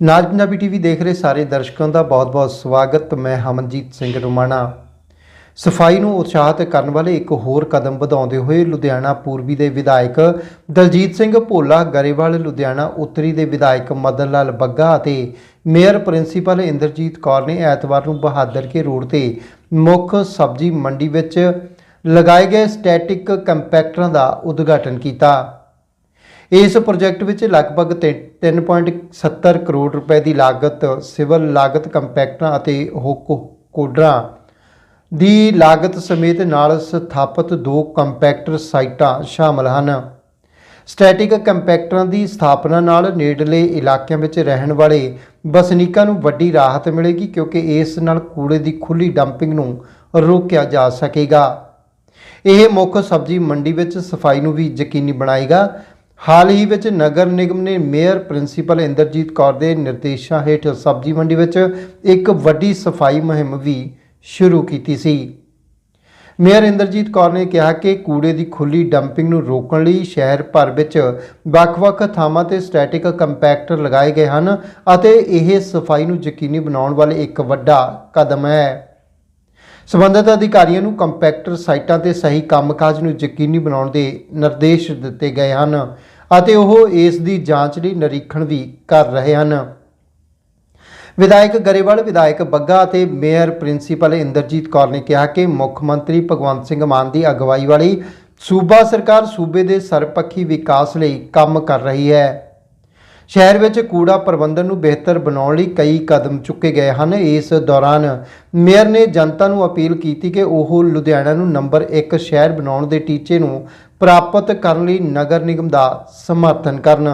ਨਾਜ Punjabi TV ਦੇਖ ਰਹੇ ਸਾਰੇ ਦਰਸ਼ਕਾਂ ਦਾ ਬਹੁਤ-ਬਹੁਤ ਸਵਾਗਤ। ਮੈਂ ਹਮਨਜੀਤ ਸਿੰਘ ਰੁਮਾਣਾ। ਸਫ਼ਾਈ ਨੂੰ ਉਤਸ਼ਾਹਿਤ ਕਰਨ ਵਾਲੇ ਇੱਕ ਹੋਰ ਕਦਮ ਵਧਾਉਂਦੇ ਹੋਏ ਲੁਧਿਆਣਾ ਪੂਰਬੀ ਦੇ ਵਿਧਾਇਕ ਦਲਜੀਤ ਸਿੰਘ ਭੋਲਾ, ਗਰੇਵਾਲ, ਲੁਧਿਆਣਾ ਉੱਤਰੀ ਦੇ ਵਿਧਾਇਕ ਮਦਨ ਲਾਲ ਬੱਗਾ ਅਤੇ ਮੇਅਰ ਪ੍ਰਿੰਸੀਪਲ ਇੰਦਰਜੀਤ ਕੌਰ ਨੇ ਐਤਵਾਰ ਨੂੰ ਬਹਾਦਰ ਕੇ ਰੋਡ ਤੇ ਮੁੱਖ ਸਬਜ਼ੀ ਮੰਡੀ ਵਿੱਚ ਲਗਾਏ ਗਏ ਸਟੈਟਿਕ ਕੰਪੈਕਟਰਾਂ ਦਾ ਉਦਘਾਟਨ ਕੀਤਾ। ਇਸ ਪ੍ਰੋਜੈਕਟ ਵਿੱਚ ਲਗਭਗ ਤੇ- 3.70 ਕਰੋੜ ਰੁਪਏ ਦੀ ਲਾਗਤ, ਸਿਵਲ ਲਾਗਤ ਕੰਪੈਕਟਰਾਂ ਅਤੇ ਹੁੱਕ ਕੋਡਰਾਂ ਦੀ ਲਾਗਤ ਸਮੇਤ ਨਾਲ ਸਥਾਪਿਤ ਦੋ ਕੰਪੈਕਟਰ ਸਾਈਟਾਂ ਸ਼ਾਮਲ ਹਨ। ਸਟੈਟਿਕ ਕੰਪੈਕਟਰਾਂ ਦੀ ਸਥਾਪਨਾ ਨਾਲ ਨੇੜਲੇ ਇਲਾਕਿਆਂ ਵਿੱਚ ਰਹਿਣ ਵਾਲੇ ਵਸਨੀਕਾਂ ਨੂੰ ਵੱਡੀ ਰਾਹਤ ਮਿਲੇਗੀ ਕਿਉਂਕਿ ਇਸ ਨਾਲ ਕੂੜੇ ਦੀ ਖੁੱਲੀ ਡੰਪਿੰਗ ਨੂੰ ਰੋਕਿਆ ਜਾ ਸਕੇਗਾ। ਇਹ ਮੁੱਖ ਸਬਜ਼ੀ ਮੰਡੀ ਵਿੱਚ ਸਫ਼ਾਈ ਨੂੰ ਵੀ ਯਕੀਨੀ ਬਣਾਏਗਾ। ਹਾਲ ਹੀ ਵਿੱਚ ਨਗਰ ਨਿਗਮ ਨੇ ਮੇਅਰ ਪ੍ਰਿੰਸੀਪਲ ਇੰਦਰਜੀਤ ਕੌਰ ਦੇ ਨਿਰਦੇਸ਼ਾਂ ਹੇਠ ਸਬਜ਼ੀ ਮੰਡੀ ਵਿੱਚ ਇੱਕ ਵੱਡੀ ਸਫ਼ਾਈ ਮੁਹਿੰਮ ਵੀ ਸ਼ੁਰੂ ਕੀਤੀ ਸੀ। ਮੇਅਰ ਇੰਦਰਜੀਤ ਕੌਰ ਨੇ ਕਿਹਾ ਕਿ ਕੂੜੇ ਦੀ ਖੁੱਲੀ ਡੰਪਿੰਗ ਨੂੰ ਰੋਕਣ ਲਈ ਸ਼ਹਿਰ ਭਰ ਵਿੱਚ ਵੱਖ-ਵੱਖ ਥਾਵਾਂ ਤੇ ਸਟੈਟਿਕ ਕੰਪੈਕਟਰ ਲਗਾਏ ਗਏ ਹਨ ਅਤੇ ਇਹ ਸਫ਼ਾਈ ਨੂੰ ਯਕੀਨੀ ਬਣਾਉਣ ਵਾਲੇ ਇੱਕ ਵੱਡਾ ਕਦਮ ਹੈ। ਸਬੰਧਤ ਅਧਿਕਾਰੀਆਂ ਨੂੰ ਕੰਪੈਕਟਰ ਸਾਈਟਾਂ ਤੇ ਸਹੀ ਕੰਮਕਾਜ ਨੂੰ ਯਕੀਨੀ ਬਣਾਉਣ ਦੇ ਨਿਰਦੇਸ਼ ਦਿੱਤੇ ਗਏ ਹਨ। ਅਤੇ ਉਹ ਇਸ ਦੀ ਜਾਂਚ ਲਈ ਨਿਰੀਖਣ ਵੀ ਕਰ ਰਹੇ ਹਨ। ਵਿਧਾਇਕ ਗਰੇਵਾਲ, ਵਿਧਾਇਕ ਬੱਗਾ ਅਤੇ ਮੇਅਰ ਪ੍ਰਿੰਸੀਪਲ ਇੰਦਰਜੀਤ ਕੌਰ ਨੇ ਕਿਹਾ ਕਿ ਮੁੱਖ ਮੰਤਰੀ ਭਗਵੰਤ ਸਿੰਘ ਮਾਨ ਦੀ ਅਗਵਾਈ ਵਾਲੀ ਸੂਬਾ ਸਰਕਾਰ ਸੂਬੇ ਦੇ ਸਰਪੱਖੀ ਵਿਕਾਸ ਲਈ ਕੰਮ ਕਰ ਰਹੀ ਹੈ। ਸ਼ਹਿਰ ਵਿੱਚ ਕੂੜਾ ਪ੍ਰਬੰਧਨ ਨੂੰ ਬਿਹਤਰ ਬਣਾਉਣ ਲਈ ਕਈ ਕਦਮ ਚੁੱਕੇ ਗਏ ਹਨ। ਇਸ ਦੌਰਾਨ ਮੇਅਰ ਨੇ ਜਨਤਾ ਨੂੰ ਅਪੀਲ ਕੀਤੀ ਕਿ ਉਹ ਲੁਧਿਆਣਾ ਨੂੰ ਨੰਬਰ 1 ਸ਼ਹਿਰ ਬਣਾਉਣ ਦੇ ਟੀਚੇ ਨੂੰ ਪ੍ਰਾਪਤ ਕਰਨ ਲਈ ਨਗਰ ਨਿਗਮ ਦਾ ਸਮਰਥਨ ਕਰਨ।